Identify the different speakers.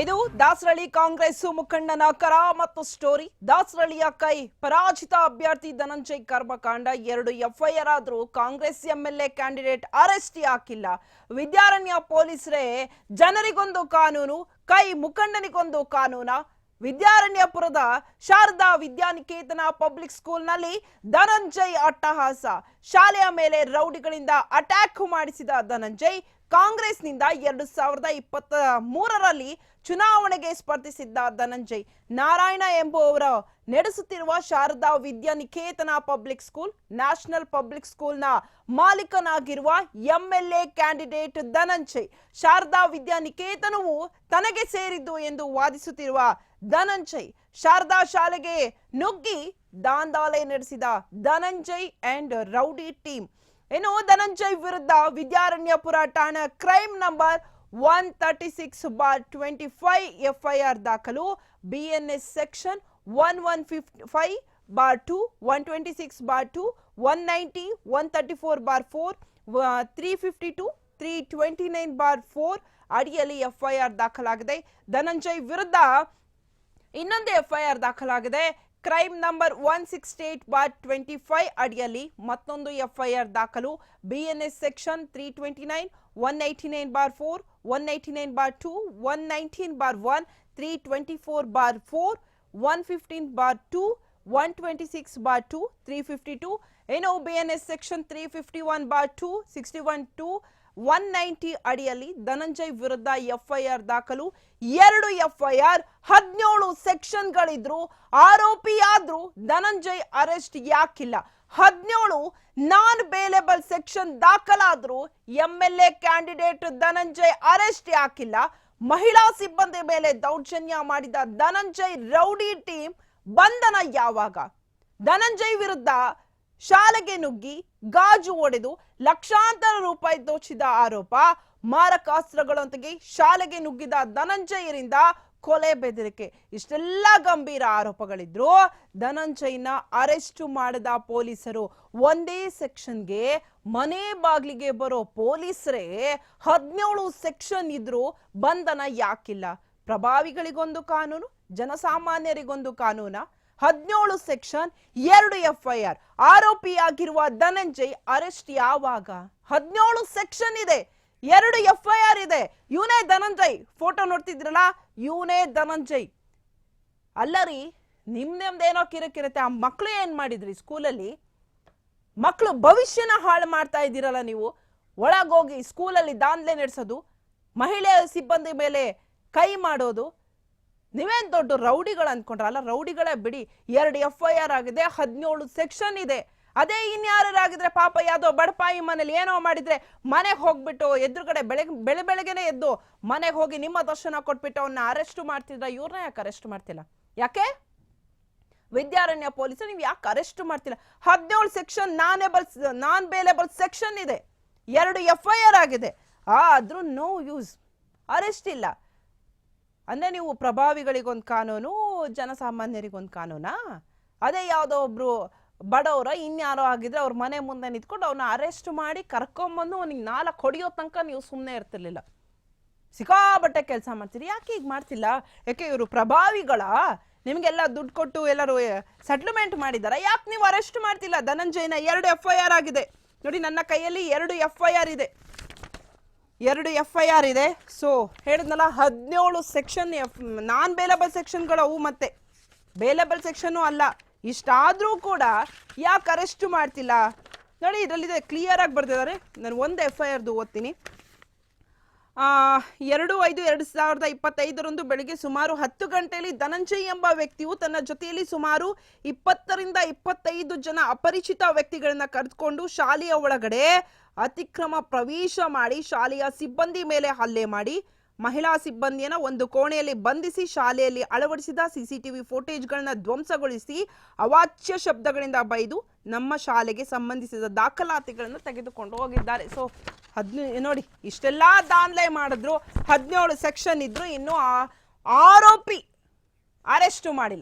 Speaker 1: ಇದು ದಾಸರಳ್ಳಿ ಕಾಂಗ್ರೆಸ್ ಮುಖಂಡನ ಕರ ಮತ್ತು ಸ್ಟೋರಿ ದಾಸರಳ್ಳಿಯ ಕೈ, ಪರಾಜಿತ ಅಭ್ಯರ್ಥಿ ಧನಂಜಯ್ ಕರ್ಮಕಾಂಡ, ಎರಡು ಎಫ್ಐಆರ್ ಆದ್ರೂ ಕಾಂಗ್ರೆಸ್ ಎಂಎಲ್ಎ ಕ್ಯಾಂಡಿಡೇಟ್ ಅರೆಸ್ಟ್ ಹಾಕಿಲ್ಲ ವಿದ್ಯಾರಣ್ಯ ಪೊಲೀಸರೇ, ಜನರಿಗೊಂದು ಕಾನೂನು, ಕೈ ಮುಖಂಡನಿಗೊಂದು ಕಾನೂನ. ವಿದ್ಯಾರಣ್ಯಪುರದ ಶಾರದಾ ವಿದ್ಯಾನಿಕೇತನ ಪಬ್ಲಿಕ್ ಸ್ಕೂಲ್ನಲ್ಲಿ ಧನಂಜಯ್ ಅಟ್ಟಹಾಸ. ಶಾಲೆಯ ಮೇಲೆ ರೌಡಿಗಳಿಂದ ಅಟ್ಯಾಕ್ ಮಾಡಿಸಿದ ಧನಂಜಯ್ ಕಾಂಗ್ರೆಸ್ನಿಂದ ಎರಡು ಸಾವಿರದ ಇಪ್ಪತ್ತ ಮೂರರಲ್ಲಿ ಚುನಾವಣೆಗೆ ಸ್ಪರ್ಧಿಸಿದ್ದ ಧನಂಜಯ್. ನಾರಾಯಣ ಎಂಬುವವರ ನಡೆಸುತ್ತಿರುವ Sharada Vidyaniketan public school, national public ಸ್ಕೂಲ್ನ ಮಾಲೀಕನಾಗಿರುವ ಎಂಎಲ್ಎ ಕ್ಯಾಂಡಿಡೇಟ್ ಧನಂಜಯ್. ಶಾರದಾ ವಿದ್ಯಾನಿಕೇತನವು ತನಗೆ ಸೇರಿದ್ದು ಎಂದು ವಾದಿಸುತ್ತಿರುವ ಧನಂಜಯ್ ಶಾರದಾ ಶಾಲೆಗೆ ನುಗ್ಗಿ ದಾಂದಾಲೆ ನಡೆಸಿದ ಧನಂಜಯ್ ಅಂಡ್ ರೌಡಿ ಟೀಮ್. ಇನ್ನು ಧನಂಜಯ್ ವಿರುದ್ಧ ವಿದ್ಯಾರಣ್ಯಪುರ ಠಾಣಾ crime number one thirty six bar twenty five FIR ದಾಖಲು. BNS section one one fifty five bar two, one twenty six bar two, one ninety, one thirty four bar four three fifty two, three twenty nine bar four ಅಡಿಯಲ್ಲಿ FIR ದಾಖಲಾಗಿದೆ. ಧನಂಜಯ್ ವಿರುದ್ಧ ಇನ್ನೊಂದು FIR ದಾಖಲಾಗಿದೆ. Crime number one sixty eight bar twenty five ಅಡಿಯಲ್ಲಿ ಮತ್ತೊಂದು FIR ದಾಖಲು. BNS section three twenty nine one eighty nine bar four one eighty nine bar two one nineteen bar one three twenty four bar four one fifteen bar two one twenty six bar two three fifty two ಏನೋ B N S section three fifty one bar two sixty one two one ninety ಅಡಿಯಲ್ಲಿ ಧನಂಜಯ್ ವಿರುದ್ಧ FIR ದಾಖಲು, ಎರಡು FIR, ಹದಿನೇಳು ಸೆಕ್ಷನ್ಗಳಿದ್ರು ಆರೋಪಿಯಾದ್ರೂ Dhananjay arrest ಯಾಕಿಲ್ಲ. ಹದಿನೇಳು non bailable section ದಾಖಲಾದ್ರೂ MLA candidate Dhananjay arrest ಯಾಕಿಲ್ಲ. ಮಹಿಳಾ ಸಿಬ್ಬಂದಿ ಮೇಲೆ ದೌರ್ಜನ್ಯ ಮಾಡಿದ ಧನಂಜಯ್ ರೌಡಿ ಟೀಮ್ ಬಂಧನ ಯಾವಾಗ? ಧನಂಜಯ್ ವಿರುದ್ಧ ಶಾಲೆಗೆ ನುಗ್ಗಿ ಗಾಜು ಒಡೆದು ಲಕ್ಷಾಂತರ ರೂಪಾಯಿ ದೋಚಿದ ಆರೋಪ. ಮಾರಕಾಸ್ತ್ರಗಳೊಂದಿಗೆ ಶಾಲೆಗೆ ನುಗ್ಗಿದ ಧನಂಜಯರಿಂದ ಕೊಲೆ ಬೆದರಿಕೆ. ಇಷ್ಟೆಲ್ಲ ಗಂಭೀರ ಆರೋಪಗಳಿದ್ರು. ಧನಂಜಯನ ಅರೆಸ್ಟ್ ಮಾಡಿದ ಪೊಲೀಸರು ಒಂದೇ ಸೆಕ್ಷನ್ಗೆ ಮನೆ ಬಾಗ್ಲಿಗೆ ಬರೋ ಪೊಲೀಸರೇ ಹದಿನೇಳು ಸೆಕ್ಷನ್ ಇದ್ರು ಬಂಧನ ಯಾಕಿಲ್ಲ. ಪ್ರಭಾವಿಗಳಿಗೊಂದು ಕಾನೂನು, ಜನಸಾಮಾನ್ಯರಿಗೊಂದು ಕಾನೂನ ಹದಿನೇಳು ಸೆಕ್ಷನ್, ಎರಡು ಎಫ್ಐಆರ್. ಆರೋಪಿಯಾಗಿರುವ ಧನಂಜಯ್ ಅರೆಸ್ಟ್ ಯಾವಾಗ? ಹದಿನೇಳು ಸೆಕ್ಷನ್ ಇದೆ, ಎರಡು ಎಫ್ಐಆರ್ ಇದೆ. ಇವನೇ ಧನಂಜಯ್. ಫೋಟೋ ನೋಡ್ತಿದ್ರಲ್ಲ ಇವನೇ ಧನಂಜಯ್. ಅಲ್ಲ ರೀ ನಿಮ್ದೇನೋ ಕಿರಕಿರತ್ತೆ ಆ ಮಕ್ಳು ಏನ್ ಮಾಡಿದ್ರಿ ಸ್ಕೂಲಲ್ಲಿ? ಮಕ್ಕಳು ಭವಿಷ್ಯನ ಹಾಳು ಮಾಡ್ತಾ ಇದ್ದೀರಲ್ಲ ನೀವು? ಒಳಗೋಗಿ ಸ್ಕೂಲಲ್ಲಿ ದಾಂಧಲೆ ನಡೆಸೋದು ಮಹಿಳೆಯ ಸಿಬ್ಬಂದಿ ಮೇಲೆ ಕೈ ಮಾಡೋದು ನೀವೇನ್ ದೊಡ್ಡ ರೌಡಿಗಳು ಅನ್ಕೊಂಡ್ರಲ್ಲ ರೌಡಿಗಳೇ ಬಿಡಿ. ಎರಡು ಎಫ್ ಐ ಆರ್ ಆಗಿದೆ ಹದಿನೇಳು ಸೆಕ್ಷನ್ ಇದೆ. ಅದೇ ಇನ್ಯಾರಾಗಿದ್ರೆ ಪಾಪ ಯಾವ್ದೋ ಬಡಪಾಯಿ ಮನೇಲಿ ಏನೋ ಮಾಡಿದ್ರೆ ಮನೆಗೆ ಹೋಗ್ಬಿಟ್ಟು ಎದುರುಗಡೆ ಬೆಳಗ್ ಬೆಳೆ ಬೆಳಗ್ಗೆನೆ ಎದ್ದು ಮನೆಗೆ ಹೋಗಿ ನಿಮ್ಮ ದರ್ಶನ ಕೊಟ್ಬಿಟ್ಟು ಅವನ್ನ ಅರೆಸ್ಟ್ ಮಾಡ್ತಿದ್ರೆ ಇವ್ರನ್ನ ಯಾಕೆ ಅರೆಸ್ಟ್ ಮಾಡ್ತಿಲ್ಲ? ಯಾಕೆ? ವಿದ್ಯಾರಣ್ಯ ಪೊಲೀಸ್ ನೀವು ಯಾಕೆ ಅರೆಸ್ಟ್ ಮಾಡ್ತಿಲ್ಲ? ಹದಿನೇಳು section non able non bailable section ಇದೆ. ಎರಡು ಎಫ್ ಐ ಆರ್ ಆಗಿದೆ. ಆದ್ರೂ ನೋ ಯೂಸ್. ಅರೆಸ್ಟ್ ಇಲ್ಲ. ಅಂದ್ರೆ ನೀವು ಪ್ರಭಾವಿಗಳಿಗೊಂದು ಕಾನೂನು, ಜನಸಾಮಾನ್ಯರಿಗೊಂದು ಕಾನೂನಾ? ಅದೇ ಯಾವುದೋ ಒಬ್ರು ಬಡವರ, ಇನ್ಯಾರೋ ಆಗಿದ್ರೆ ಅವ್ರ ಮನೆ ಮುಂದೆ ನಿಂತ್ಕೊಂಡು ಅವನ್ನ ಅರೆಸ್ಟ್ ಮಾಡಿ ಕರ್ಕೊಂಬಂದು ಅವನಿಗೆ ನಾಲ್ಕು ಹೊಡಿಯೋ ತನಕ ನೀವು ಸುಮ್ಮನೆ ಇರ್ತಿರ್ಲಿಲ್ಲ. ಸಿಕ್ಕಾಬಟ್ಟೆ ಕೆಲಸ ಮಾಡ್ತೀರಿ. ಯಾಕೆ ಈಗ ಮಾಡ್ತಿಲ್ಲ? ಯಾಕೆ ಇವರು ಪ್ರಭಾವಿಗಳ? ನಿಮಗೆಲ್ಲ ದುಡ್ಡು ಕೊಟ್ಟು ಎಲ್ಲರೂ ಸೆಟ್ಲ್ಮೆಂಟ್ ಮಾಡಿದಾರ? ಯಾಕೆ ನೀವು ಅರೆಸ್ಟ್ ಮಾಡ್ತಿಲ್ಲ? ಧನಂಜಯನ ಎರಡು ಎಫ್ ಐ ಆರ್ ಆಗಿದೆ. ನೋಡಿ, ನನ್ನ ಕೈಯಲ್ಲಿ ಎರಡು ಎಫ್ ಐ ಆರ್ ಇದೆ. ಎರಡು ಎಫ್ ಐ ಆರ್ ಇದೆ. ಸೊ ಹೇಳಿದ್ನಲ್ಲ ಹದಿನೇಳು ಸೆಕ್ಷನ್ ಎಫ್ ನಾನ್ ಬೇಲೆಬಲ್ ಸೆಕ್ಷನ್ಗಳವು ಮತ್ತೆ. ಬೇಲೆಬಲ್ ಸೆಕ್ಷನ್ನು ಅಲ್ಲ. ಇಷ್ಟಾದರೂ ಕೂಡ ಯಾಕೆ ಅರೆಸ್ಟ್ ಮಾಡ್ತಿಲ್ಲ? ನೋಡಿ, ಇದರಲ್ಲಿದೆ ಕ್ಲಿಯರ್ ಆಗಿ ಬರ್ತಿದ್ದಾರೆ ನಾನು ಒಂದು ಎಫ್ ಐ ಆರ್ದು ಓದ್ತೀನಿ. ಎರಡು ಐದು ಎರಡು ಸಾವಿರದ ಇಪ್ಪತ್ತೈದರಂದು ಬೆಳಿಗ್ಗೆ ಸುಮಾರು ಹತ್ತು ಗಂಟೆಯಲ್ಲಿ ಧನಂಜಯ್ ಎಂಬ ವ್ಯಕ್ತಿಯು ತನ್ನ ಜೊತೆಯಲ್ಲಿ ಸುಮಾರು ಇಪ್ಪತ್ತರಿಂದ ಇಪ್ಪತ್ತೈದು ಜನ ಅಪರಿಚಿತ ವ್ಯಕ್ತಿಗಳನ್ನ ಕರೆದುಕೊಂಡು ಶಾಲೆಯ ಒಳಗಡೆ ಅತಿಕ್ರಮ ಪ್ರವೇಶ ಮಾಡಿ ಶಾಲೆಯ ಸಿಬ್ಬಂದಿ ಮೇಲೆ ಹಲ್ಲೆ ಮಾಡಿ ಮಹಿಳಾ ಸಿಬ್ಬಂದಿಯನ್ನ ಒಂದು ಕೋಣೆಯಲ್ಲಿ ಬಂಧಿಸಿ ಶಾಲೆಯಲ್ಲಿ ಅಳವಡಿಸಿದ ಸಿಸಿಟಿವಿ ಫೋಟೇಜ್ಗಳನ್ನ ಧ್ವಂಸಗೊಳಿಸಿ ಅವಾಚ್ಯ ಶಬ್ದಗಳಿಂದ ಬೈದು ನಮ್ಮ ಶಾಲೆಗೆ ಸಂಬಂಧಿಸಿದ ದಾಖಲಾತಿಗಳನ್ನು ತೆಗೆದುಕೊಂಡು ಹೋಗಿದ್ದಾರೆ. ಸೊ ಹದಿನೈ ನೋಡಿ ಇಷ್ಟೆಲ್ಲ ದಾನ್ಲೆ ಮಾಡಿದ್ರು ಹದಿನೇಳು ಸೆಕ್ಷನ್ ಇದ್ರು ಇನ್ನು ಆರೋಪಿ ಅರೆಸ್ಟು ಮಾಡಿಲ್ಲ.